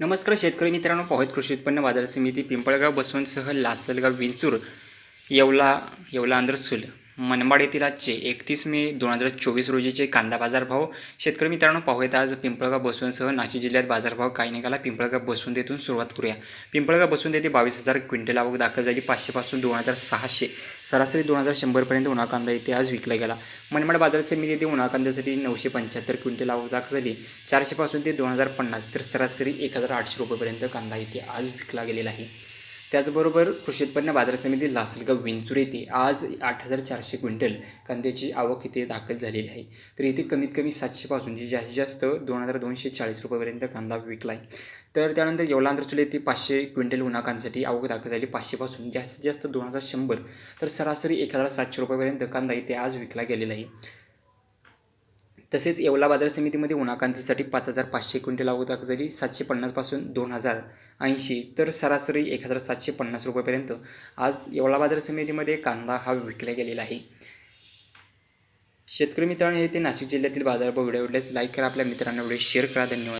नमस्कार शेतकरी मित्रांनो पाहत कृषी उत्पन्न बाजार समिती पिंपळगाव बसवंतसह लासलगाव विंचूर येवला येवला आंध्रसूल मनमाड येथील आजचे एकतीस मे दोन हजार चोवीस रोजीचे कांदा बाजारभाव शेतकरी मित्रांनो पाहूयात आज पिंपळगाव बसवंतसह नाशिक जिल्ह्यात बाजारभाव काही निघाला. पिंपळगाव बसवंत येथून सुरुवात करूया. पिंपळगाव बसवंत येथे बावीस हजार क्विंटल आवक दाखल झाली. पाचशेपासून दोन हजार सहाशे सरासरी दोन हजार शंभरपर्यंत उन्हा कांदा येथे आज विकला गेला. मनमाड बाजार समिती येथे उन्हा कांद्यासाठी नऊशे पंच्याहत्तर क्विंटल आवक दाखल झाली. चारशेपासून ते दोन हजार पन्नास तर सरासरी एक हजार आठशे रुपयेपर्यंत कांदा येथे आज विकला गेलेला आहे. त्याचबरोबर कृषी उत्पन्न बाजार समिती लासलगाव विंचूर येथे आज आठ हजार चारशे क्विंटल कांद्याची आवक इथे दाखल झालेली आहे. तर इथे कमीत कमी सातशेपासून जे जास्तीत जास्त दोन हजार दोनशे चाळीस रुपयापर्यंत कांदा विकला आहे तर त्यानंतर येवलांध्र येथे पाचशे क्विंटल उन्हाकांसाठी आवक दाखल झाली. पाचशेपासून जास्तीत जास्त दोन हजार शंभर तर सरासरी एक हजार सातशे रुपयापर्यंत कांदा इथे आज विकला गेलेला आहे. तसेच येवला बाजार समितीमध्ये उन्हाकांतीसाठी पाच हजार पाचशे क्विंटल आवक झाली सातशे पन्नासपासून दोन हजार ऐंशी तर सरासरी एक हजार सातशे पन्नास रुपयेपर्यंत. आज येवला बाजार समितीमध्ये कांदा हा विकला गेलेला आहे. शेतकरी मित्रांनो हे ते नाशिक जिल्ह्यातील बाजारभाव व्हिडिओ आवडल्यास लाईक करा आपल्या मित्रांना व्हिडिओ शेअर करा. धन्यवाद.